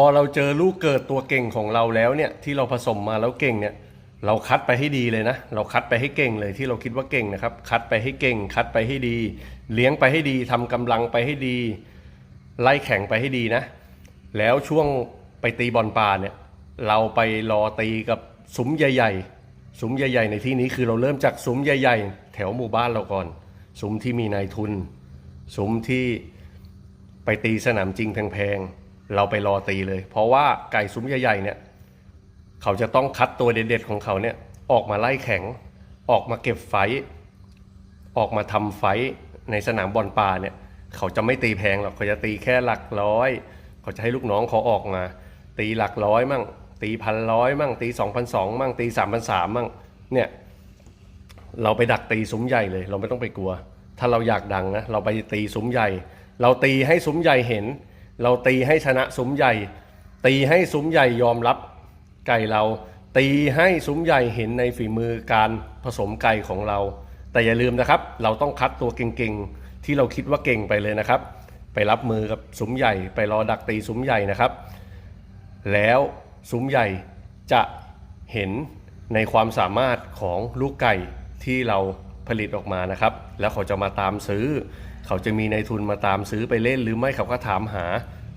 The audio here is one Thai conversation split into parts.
อเราเจอลูกเกิดตัวเก่งของเราแล้วเนี่ยที่เราผสมมาแล้วเก่งเนี่ยเราคัดไปให้ดีเลยนะ เราคัดไปให้เก่งเลยที่เราคิดว่าเก่งนะครับ คัดไปให้เก่ง คัดไปให้ดี เลี้ยงไปให้ดีทำกำลังไปให้ดี ไล่แข่งไปให้ดีนะ แล้วช่วงไปตีบอลปลาเนี่ยเราไปรอตีกับซุ้มใหญ่ๆซุ้มใหญ่ ๆ ในที่นี้คือเราเริ่มจากซุ้มใหญ่ ๆ แถวหมู่บ้านเราก่อนซุ้มที่มีนายทุนซุ้มที่ไปตีสนามจริงแพงๆ เราไปรอตีเลย เพราะว่าไก่ซุ้มใหญ่ๆเนี่ยเขาจะต้องคัดตัวเด็ดๆของเขาเนี่ยออกมาไล่แข่งออกมาเก็บไฟ ออกมาทำไฟในสนามบอลปลาเนี่ยเขาจะไม่ตีแพงหรอกเขาจะตีแค่หลักร้อย เขาจะให้ลูกน้องเขาออกมา ตีหลักร้อยมั่ง ตีพันร้อยมั่ง ตีสองพันสองมั่งตีสามพันสามมั่งเนี่ยเราไปดักตีซุ้มใหญ่เลย เราไม่ต้องไปกลัว ถ้าเราอยากดังนะเราไปตีซุ้มใหญ่ เราตีให้ซุ้มใหญ่เห็น เราตีให้ชนะซุ้มใหญ่ ตีให้ซุ้มใหญ่ยอมรับไก่เรา ตีให้ซุ้มใหญ่เห็นในฝีมือการผสมไก่ของเรา แต่อย่าลืมนะครับ เราต้องคัดตัวเก่งๆ ที่เราคิดว่าเก่งไปเลยนะครับ ไปรับมือกับซุ้มใหญ่ ไปรอดักตีซุ้มใหญ่นะครับ แล้วซุ้มใหญ่จะเห็นในความสามารถของลูกไก่ที่เรา ผลิตออกมานะครับ แล้วเขาจะมาตามซื้อ เขาจะมีในทุนมาตามซื้อไปเล่นหรือไม่เขาก็ถามหา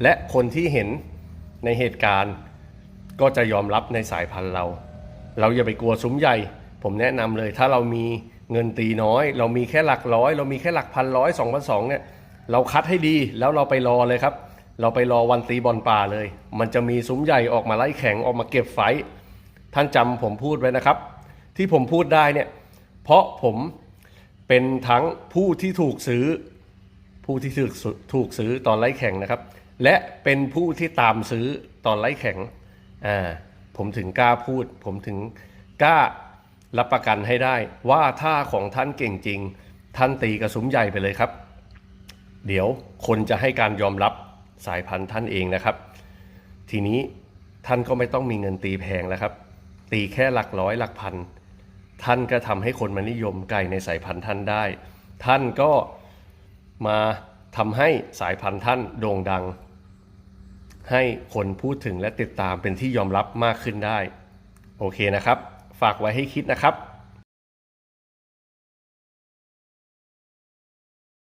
และคนที่เห็นในเหตุการณ์ ก็จะยอมรับในสายพันธุ์เรา เราอย่าไปกลัวซุ้มใหญ่ ผมแนะนำเลย ถ้าเรามีเงินตีน้อย เรามีแค่หลักร้อย เรามีแค่หลักพันร้อยสองพันสองเนี่ยเราคัดให้ดีแล้วเราไปรอเลยครับ เราไปรอวันตีบอลป่าเลย มันจะมีซุ้มใหญ่ออกมาไล่แข่งออกมาเก็บไฟ ท่านจำผมพูดไว้นะครับ ที่ผมพูดได้เนี่ย เพราะผมเป็นทั้งผู้ที่ถูกซื้อ ผู้ที่ถูกซื้อถูกซื้อตอนไล่แข่งนะครับ และเป็นผู้ที่ตามซื้อตอนไล่แข่งอ่าผมถึงกล้าพูด ผมถึงกล้ารับประกันให้ได้ ว่าถ้าของท่านเก่งจริง ท่านตีกระสุมใหญ่ไปเลยครับ เดี๋ยวคนจะให้การยอมรับสายพันธุ์ท่านเองนะครับ ทีนี้ท่านก็ไม่ต้องมีเงินตีแพงแล้วครับ ตีแค่หลักร้อยหลักพัน ท่านก็ทำให้คนมานิยมไก่ในสายพันธุ์ท่านได้ ท่านก็มาทำให้สายพันธุ์ท่านโด่งดัง ให้คนพูดถึงและติดตามเป็นที่ยอมรับมากขึ้นได้ โอเคนะครับ ฝากไว้ให้คิดนะครับ